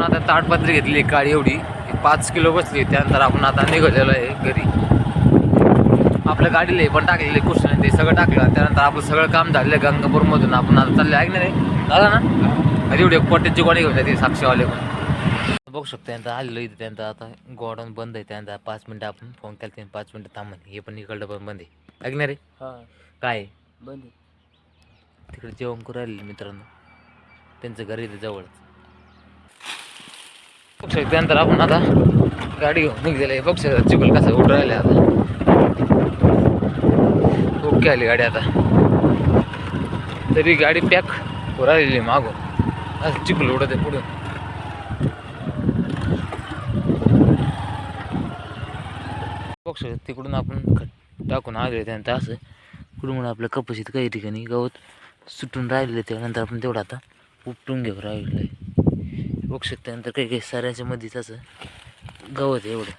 आपण आता ताडपत्री घेतली काळी एवढी. पाच किलो बसली त्यानंतर आपण आता निघालेलो आहे घरी. आपल्या गाडीला हे पण टाकलेले कुशन ते सगळं टाकलं. त्यानंतर आपलं सगळं काम झालेलं आहे गंगापूरमधून. आपण आता चालले आहे की नाही दादा ना? एवढी पोटेची गोडी घेऊन जाते साक्षीवाले पण. बघू शकतो त्यांचं आलेलं इथे. त्यांचं आता गोडाऊन बंद आहे. त्यांचा पाच मिनटं आपण फोन केला त्यांनी पाच मिनटं थांबून. हे पण इकडलं पण बंद आहे. ऐकणार रे? हा. काय? बंद तिकडे जेवण करू राहिले मित्रांनो. त्यांचं घर इथे जवळच. बघू शकते त्यानंतर आपण आता गाडी घेऊन निघलेलं आहे. बघू शकता चिखल कसं उठून राहिले आता. ओके आली गाडी आता. तरी गाडी पॅक हो राहिलेली आहे मागून असं चिखल उडत आहे पुढून बघू शकतो तिकडून आपण टाकून आले त्यानंतर असं. कुठून आपल्या कपाशीत काही ठिकाणी गवत सुटून राहिलेलं त्यानंतर आपण तेवढं आता उपटून घेऊ राहिलेलं आहे. बघू शकता त्यानंतर काही काही साऱ्याच्या मध्ये असं गवत आहे एवढं.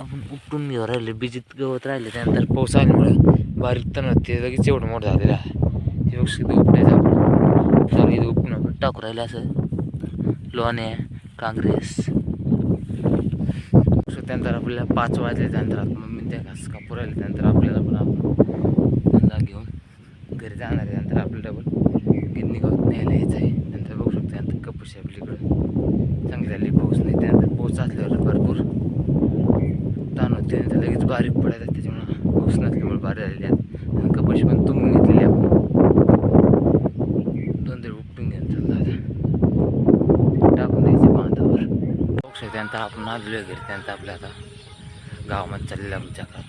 आपण उपटून घेऊ राहिले बिजीत गवत राहिले त्यानंतर पाऊस आल्यामुळे बारीक तण ते लगेच एवढं मोठं झालेलं आहे. ते बघू शकता उपटायचं आपण. चालू उपटून आपण टाकू राहिलं असं. लोण्या काँग्रेस. त्यानंतर आपल्याला पाच वाजले त्यानंतर आपण मम्मी त्या घास कापूर राहिले त्यानंतर आपल्याला पण आपण त्यांना घेऊन घरी जाणार आहे. त्यानंतर आपलं डबल गिन्नी गवत न्यायला यायचं आहे नंतर बघू शकतो त्यानंतर कपूस आहे आपल्याकडं चांगली झाली पाऊस नाही त्यानंतर पाऊस असल्यावर भरपूर ताण होते लगेच बारीक पडायला त्याच्यामुळं पाऊस नसल्यामुळे बारीक झालेली आहेत. कपाशी पण तुंबून घेतलेली आहे आपण. दोन तरी उपटून घ्यायचं चाललं टाकून द्यायचे बांधावर. बघू शकतो त्यानंतर आपण आलेलो वगैरे त्यानंतर आपल्या आता गावामध्ये चाललेलं आमच्या आपण